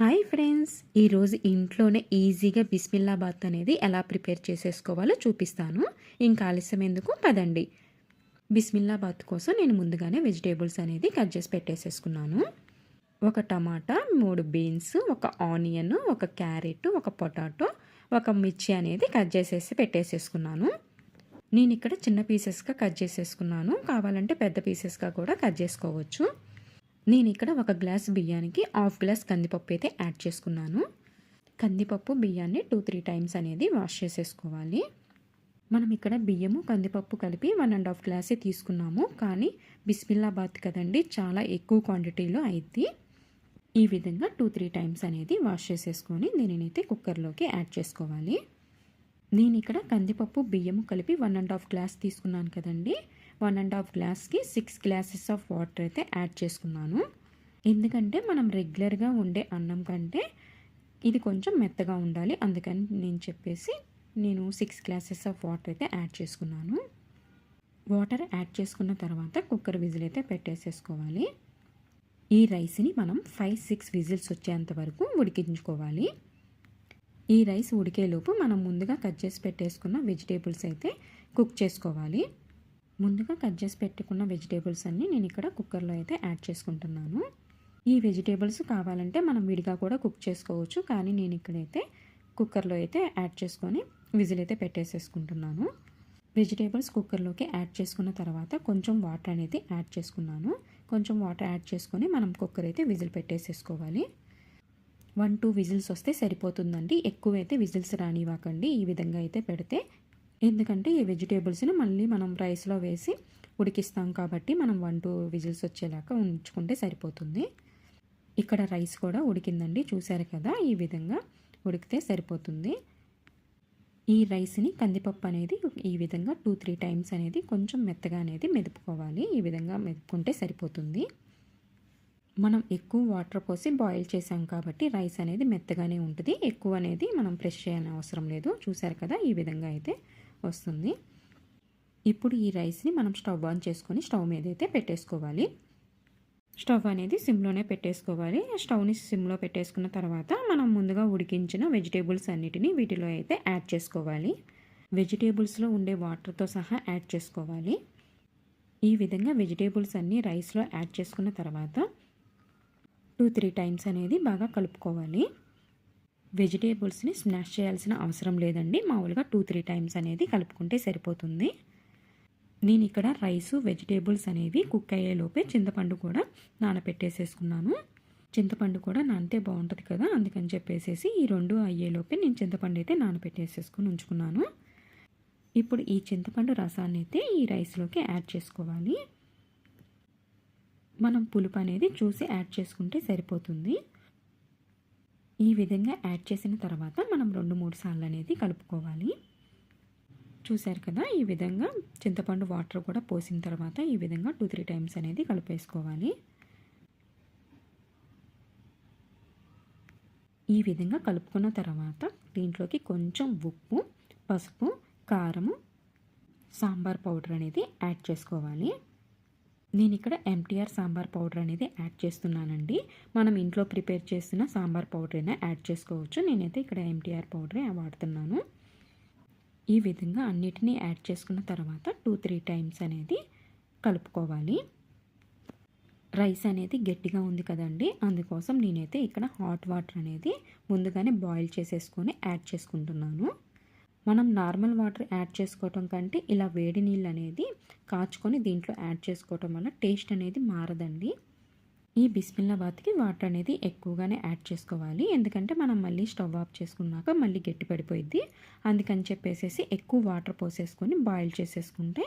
Hi friends ఈరోజు ఇంట్లోనే ఈజీగా బిస్మిల్లాబాత్ అనేది ఎలా ప్రిపేర్ చేసేసుకోవాలో చూపిస్తాను. ఇంకా ఆలస్యం ఎందుకు? పదండి. బిస్మిల్లాబాత్ కోసం నేను ముందుగానే వెజిటేబుల్స్ అనేది కట్ చేసి పెట్టేసేసుకున్నాను. ఒక టమాటా మూడు బీన్స్ ఒక ఆనియన్ ఒక క్యారెట్ ఒక పొటాటో ఒక మిర్చి అనేది కట్ చేసేసి పెట్టేసేసుకున్నాను. నేను ఇక్కడ చిన్న పీసెస్గా కట్ చేసేసుకున్నాను. కావాలంటే పెద్ద పీసెస్గా కూడా కట్ చేసుకోవచ్చు. నేను ఇక్కడ ఒక గ్లాస్ బియ్యానికి హాఫ్ గ్లాస్ కందిపప్పు అయితే యాడ్ చేసుకున్నాను. కందిపప్పు బియ్యాన్ని టూ త్రీ టైమ్స్ అనేది వాష్ చేసేసుకోవాలి. మనం ఇక్కడ బియ్యము కందిపప్పు కలిపి వన్ అండ్ హాఫ్ గ్లాసే తీసుకున్నాము. కానీ బిస్మిల్లాబాద్ కదండి చాలా ఎక్కువ క్వాంటిటీలో అయింది ఈ విధంగా టూ త్రీ టైమ్స్ అనేది వాష్ చేసేసుకొని నేనైతే కుక్కర్లోకి యాడ్ చేసుకోవాలి. నేను ఇక్కడ కందిపప్పు బియ్యము కలిపి వన్ అండ్ హాఫ్ గ్లాస్ తీసుకున్నాను కదండి. వన్ అండ్ హాఫ్ గ్లాస్కి సిక్స్ గ్లాసెస్ ఆఫ్ వాటర్ అయితే యాడ్ చేసుకున్నాను. ఎందుకంటే మనం రెగ్యులర్గా ఉండే అన్నం కంటే ఇది కొంచెం మెత్తగా ఉండాలి. అందుకని నేను చెప్పేసి నేను సిక్స్ గ్లాసెస్ ఆఫ్ వాటర్ అయితే యాడ్ చేసుకున్నాను. వాటర్ యాడ్ చేసుకున్న తర్వాత కుక్కర్ విజిల్ అయితే పెట్టేసేసుకోవాలి. ఈ రైస్ని మనం ఫైవ్ సిక్స్ విజిల్స్ వచ్చేంత వరకు ఉడికించుకోవాలి. ఈ రైస్ ఉడికేలోపు మనం ముందుగా కట్ చేసి పెట్టేసుకున్న వెజిటేబుల్స్ అయితే కుక్ చేసుకోవాలి. ముందుగా కట్ చేసి పెట్టుకున్న వెజిటేబుల్స్ అన్నీ నేను ఇక్కడ కుక్కర్లో అయితే యాడ్ చేసుకుంటున్నాను. ఈ వెజిటేబుల్స్ కావాలంటే మనం విడిగా కూడా కుక్ చేసుకోవచ్చు కానీ నేను ఇక్కడైతే కుక్కర్లో అయితే యాడ్ చేసుకొని విజిల్ అయితే పెట్టేసేసుకుంటున్నాను. వెజిటేబుల్స్ కుక్కర్లోకి యాడ్ చేసుకున్న తర్వాత కొంచెం వాటర్ అనేది యాడ్ చేసుకున్నాను. కొంచెం వాటర్ యాడ్ చేసుకొని మనం కుక్కర్ అయితే విజిల్ పెట్టేసేసుకోవాలి. వన్ టూ విజిల్స్ వస్తే సరిపోతుందండి. ఎక్కువైతే విజిల్స్ రానివ్వకండి. ఈ విధంగా అయితే పెడితే ఎందుకంటే ఈ వెజిటేబుల్స్ని మళ్ళీ మనం రైస్లో వేసి ఉడికిస్తాం కాబట్టి మనం వన్ టూ విజిల్స్ వచ్చేలాగా ఉంచుకుంటే సరిపోతుంది. ఇక్కడ రైస్ కూడా ఉడికిందండి చూసారు కదా? ఈ విధంగా ఉడికితే సరిపోతుంది. ఈ రైస్ని కందిపప్పు అనేది ఈ విధంగా టూ త్రీ టైమ్స్ అనేది కొంచెం మెత్తగా అనేది మెదుపుకోవాలి. ఈ విధంగా మెదుపుకుంటే సరిపోతుంది. మనం ఎక్కువ వాటర్ పోసి బాయిల్ చేసాం కాబట్టి రైస్ అనేది మెత్తగానే ఉంటుంది. ఎక్కువ అనేది మనం ప్రెష్ చేయని అవసరం లేదు. చూసారు కదా? ఈ విధంగా అయితే వస్తుంది. ఇప్పుడు ఈ రైస్ని మనం స్టవ్ ఆన్ చేసుకొని స్టవ్ మీద అయితే పెట్టేసుకోవాలి. స్టవ్ అనేది సిమ్లోనే పెట్టేసుకోవాలి. స్టవ్ని సిమ్లో పెట్టేసుకున్న తర్వాత మనం ముందుగా ఉడికించిన వెజిటేబుల్స్ అన్నిటిని వీటిలో అయితే యాడ్ చేసుకోవాలి. వెజిటేబుల్స్లో ఉండే వాటర్తో సహా యాడ్ చేసుకోవాలి. ఈ విధంగా వెజిటేబుల్స్ అన్నీ రైస్లో యాడ్ చేసుకున్న తర్వాత టూ త్రీ టైమ్స్ అనేది బాగా కలుపుకోవాలి. వెజిటేబుల్స్ని స్మాష్ చేయాల్సిన అవసరం లేదండి. మామూలుగా టూ త్రీ టైమ్స్ అనేది కలుపుకుంటే సరిపోతుంది. నేను ఇక్కడ రైసు వెజిటేబుల్స్ అనేవి కుక్ అయ్యేలోపే చింతపండు కూడా నానపెట్టేసేసుకున్నాను. చింతపండు కూడా నానితే బాగుంటుంది కదా అందుకని చెప్పేసేసి ఈ రెండు అయ్యేలోపే నేను చింతపండు అయితే నానపెట్టేసేసుకుని ఉంచుకున్నాను. ఇప్పుడు ఈ చింతపండు రసాన్ని అయితే ఈ రైస్లోకి యాడ్ చేసుకోవాలి. మనం పులుపు అనేది చూసి యాడ్ చేసుకుంటే సరిపోతుంది. ఈ విధంగా యాడ్ చేసిన తర్వాత మనం రెండు మూడు సార్లు అనేది కలుపుకోవాలి. చూశారు కదా ఈ విధంగా చింతపండు వాటర్ కూడా పోసిన తర్వాత ఈ విధంగా టూ త్రీ టైమ్స్ అనేది కలిపేసుకోవాలి. ఈ విధంగా కలుపుకున్న తర్వాత దీంట్లోకి కొంచెం ఉప్పు పసుపు కారము సాంబార్ పౌడర్ అనేది యాడ్ చేసుకోవాలి. నేను ఇక్కడ ఎంటీఆర్ సాంబార్ పౌడర్ అనేది యాడ్ చేస్తున్నానండి. మనం ఇంట్లో ప్రిపేర్ చేసిన సాంబార్ పౌడర్ అయినా యాడ్ చేసుకోవచ్చు. నేనైతే ఇక్కడ ఎంటీఆర్ పౌడరే వాడుతున్నాను. ఈ విధంగా అన్నిటినీ యాడ్ చేసుకున్న తర్వాత టూ త్రీ టైమ్స్ అనేది కలుపుకోవాలి. రైస్ అనేది గట్టిగా ఉంది కదండి. అందుకోసం నేనైతే ఇక్కడ హాట్ వాటర్ అనేది ముందుగానే బాయిల్ చేసేసుకొని యాడ్ చేసుకుంటున్నాను. మనం నార్మల్ వాటర్ యాడ్ చేసుకోవటం కంటే ఇలా వేడి నీళ్ళు అనేది కాచుకొని దీంట్లో యాడ్ చేసుకోవటం వల్ల టేస్ట్ అనేది మారదండి. ఈ బిస్మిల్లాబాద్కి వాటర్ అనేది ఎక్కువగానే యాడ్ చేసుకోవాలి. ఎందుకంటే మనం మళ్ళీ స్టవ్ ఆఫ్ చేసుకున్నాక మళ్ళీ గట్టి పడిపోయిద్ది. అందుకని చెప్పేసి ఎక్కువ వాటర్ పోసేసుకొని బాయిల్ చేసేసుకుంటే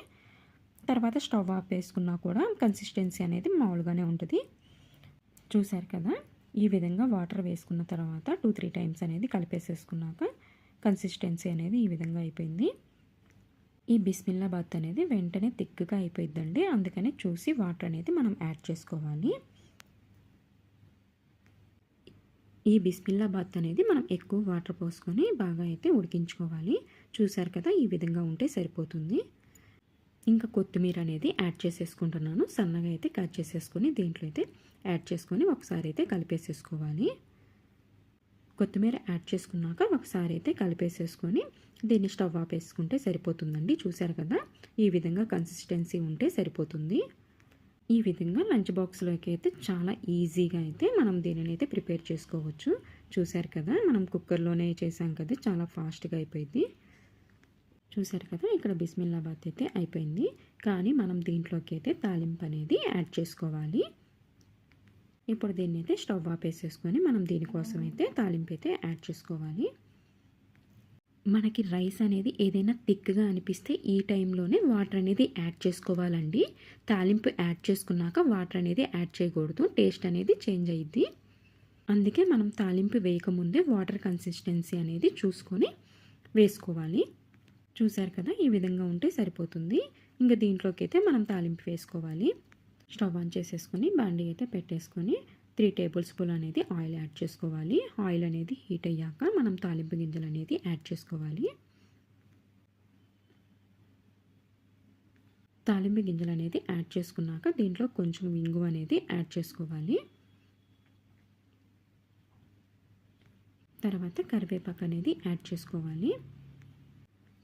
తర్వాత స్టవ్ ఆఫ్ వేసుకున్నా కూడా కన్సిస్టెన్సీ అనేది మామూలుగానే ఉంటుంది. చూసారు కదా? ఈ విధంగా వాటర్ వేసుకున్న తర్వాత టూ త్రీ టైమ్స్ అనేది కలిపేసేసుకున్నాక కన్సిస్టెన్సీ అనేది ఈ విధంగా అయిపోయింది. ఈ బిస్మిల్లాబాత్ అనేది వెంటనే థిక్గా అయిపోయిందండి అందుకనే చూసి వాటర్ అనేది మనం యాడ్ చేసుకోవాలి. ఈ బిస్మిల్లాబాత్ అనేది మనం ఎక్కువ వాటర్ పోసుకొని బాగా అయితే ఉడికించుకోవాలి. చూసారు కదా ఈ విధంగా ఉంటే సరిపోతుంది. ఇంకా కొత్తిమీర అనేది యాడ్ చేసేసుకుంటున్నాను. సన్నగా అయితే కట్ చేసేసుకొని దీంట్లో అయితే యాడ్ చేసుకొని ఒకసారి అయితే కలిపేసేసుకోవాలి. కొత్తిమీర యాడ్ చేసుకున్నాక ఒకసారి అయితే కలిపేసేసుకొని దీన్ని స్టవ్ ఆపేసుకుంటే సరిపోతుందండి. చూసారు కదా? ఈ విధంగా కన్సిస్టెన్సీ ఉంటే సరిపోతుంది. ఈ విధంగా లంచ్ బాక్స్లోకి అయితే చాలా ఈజీగా అయితే మనం దీనిని అయితే ప్రిపేర్ చేసుకోవచ్చు. చూసారు కదా? మనం కుక్కర్లోనే చేసాం కదా? చాలా ఫాస్ట్గా అయిపోయింది. చూసారు కదా? ఇక్కడ బిస్మిల్లాబాద్ అయితే అయిపోయింది. కానీ మనం దీంట్లోకి అయితే తాలింపు అనేది యాడ్ చేసుకోవాలి. ఇప్పుడు దీన్ని అయితే స్టవ్ ఆపేసేసుకొని మనం దీనికోసం అయితే తాలింపు అయితే యాడ్ చేసుకోవాలి. మనకి రైస్ అనేది ఏదైనా థిక్గా అనిపిస్తే ఈ టైంలోనే వాటర్ అనేది యాడ్ చేసుకోవాలండి. తాలింపు యాడ్ చేసుకున్నాక వాటర్ అనేది యాడ్ చేయకూడదు. టేస్ట్ అనేది చేంజ్ అయ్యిద్ది అందుకే మనం తాలింపు వేయకముందే వాటర్ కన్సిస్టెన్సీ అనేది చూసుకొని వేసుకోవాలి. చూసారు కదా? ఈ విధంగా ఉంటే సరిపోతుంది. ఇంకా దీంట్లోకి అయితే మనం తాలింపు వేసుకోవాలి. స్టవ్ ఆన్ చేసేసుకొని బాండీ అయితే పెట్టేసుకొని త్రీ టేబుల్ స్పూన్ అనేది ఆయిల్ యాడ్ చేసుకోవాలి. ఆయిల్ అనేది హీట్ అయ్యాక మనం తాలింపు గింజలు అనేది యాడ్ చేసుకోవాలి. తాలింపు గింజలు అనేది యాడ్ చేసుకున్నాక దీంట్లో కొంచెం వింగు అనేది యాడ్ చేసుకోవాలి. తర్వాత కరివేపాకు అనేది యాడ్ చేసుకోవాలి.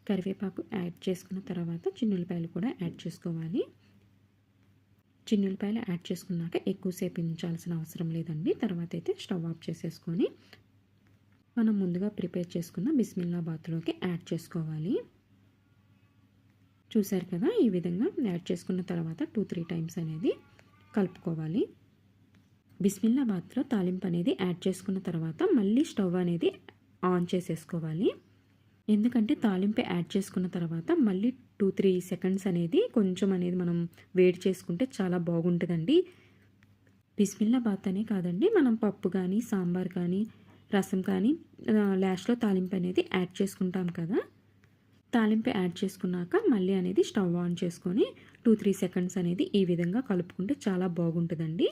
కరివేపాకు యాడ్ చేసుకున్న తర్వాత చిన్నులపాయలు కూడా యాడ్ చేసుకోవాలి. చిన్నులపాయలు యాడ్ చేసుకున్నాక ఎక్కువసేపు ఉంచాల్సిన అవసరం లేదండి. తర్వాత అయితే స్టవ్ ఆఫ్ చేసేసుకొని మనం ముందుగా ప్రిపేర్ చేసుకున్న బిస్మిల్లా బాత్లోకి యాడ్ చేసుకోవాలి. చూసారు కదా ఈ విధంగా యాడ్ చేసుకున్న తర్వాత టూ త్రీ టైమ్స్ అనేది కలుపుకోవాలి. బిస్మిల్లా బాత్లో తాలింపు అనేది యాడ్ చేసుకున్న తర్వాత మళ్ళీ స్టవ్ అనేది ఆన్ చేసేసుకోవాలి. ఎందుకంటే తాలింపు యాడ్ చేసుకున్న తర్వాత మళ్ళీ టూ త్రీ సెకండ్స్ అనేది కొంచెం అనేది మనం వేడి చేసుకుంటే చాలా బాగుంటుందండి. బిస్మిల్లా బాత్ అనే కాదండి మనం పప్పు కానీ సాంబార్ కానీ రసం కానీ లాస్ట్లో తాలింపు అనేది యాడ్ చేసుకుంటాం కదా. తాలింపు యాడ్ చేసుకున్నాక మళ్ళీ అనేది స్టవ్ ఆన్ చేసుకొని టూ త్రీ సెకండ్స్ అనేది ఈ విధంగా కలుపుకుంటే చాలా బాగుంటుందండి.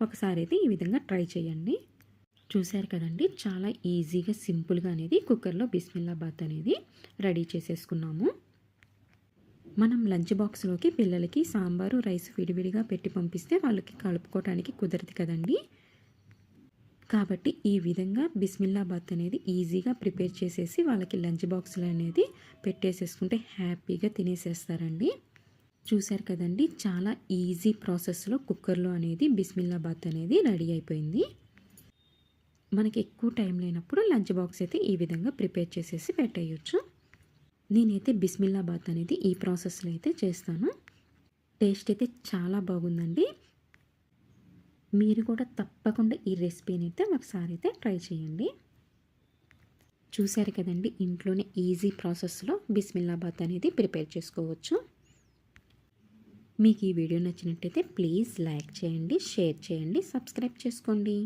ఒకసారి అయితే ఈ విధంగా ట్రై చేయండి. చూశారు కదండి చాలా ఈజీగా సింపుల్గా అనేది కుక్కర్లో బిస్మిల్లాబాద్ అనేది రెడీ చేసేసుకున్నాము. మనం లంచ్ బాక్స్లోకి పిల్లలకి సాంబారు రైస్ విడివిడిగా పెట్టి పంపిస్తే వాళ్ళకి కలుపుకోవటానికి కుదరదు కదండి. కాబట్టి ఈ విధంగా బిస్మిల్లాబాద్ అనేది ఈజీగా ప్రిపేర్ చేసేసి వాళ్ళకి లంచ్ బాక్సులు అనేది పెట్టేసేసుకుంటే హ్యాపీగా తినేసేస్తారండి. చూశారు కదండి చాలా ఈజీ ప్రాసెస్లో కుక్కర్లో అనేది బిస్మిల్లాబాద్ అనేది రెడీ అయిపోయింది. మనకి ఎక్కువ టైం లేనప్పుడు లంచ్ బాక్స్ అయితే ఈ విధంగా ప్రిపేర్ చేసేసి పెట్టేయచ్చు. నేనైతే బిస్మిల్లాబాద్ అనేది ఈ ప్రాసెస్లో అయితే చేస్తాను. టేస్ట్ అయితే చాలా బాగుందండి. మీరు కూడా తప్పకుండా ఈ రెసిపీని అయితే ఒకసారి అయితే ట్రై చేయండి. చూశారు కదండి ఇంట్లోనే ఈజీ ప్రాసెస్లో బిస్మిల్లాబాద్ అనేది ప్రిపేర్ చేసుకోవచ్చు. మీకు ఈ వీడియో నచ్చినట్టయితే ప్లీజ్ లైక్ చేయండి షేర్ చేయండి సబ్స్క్రైబ్ చేసుకోండి.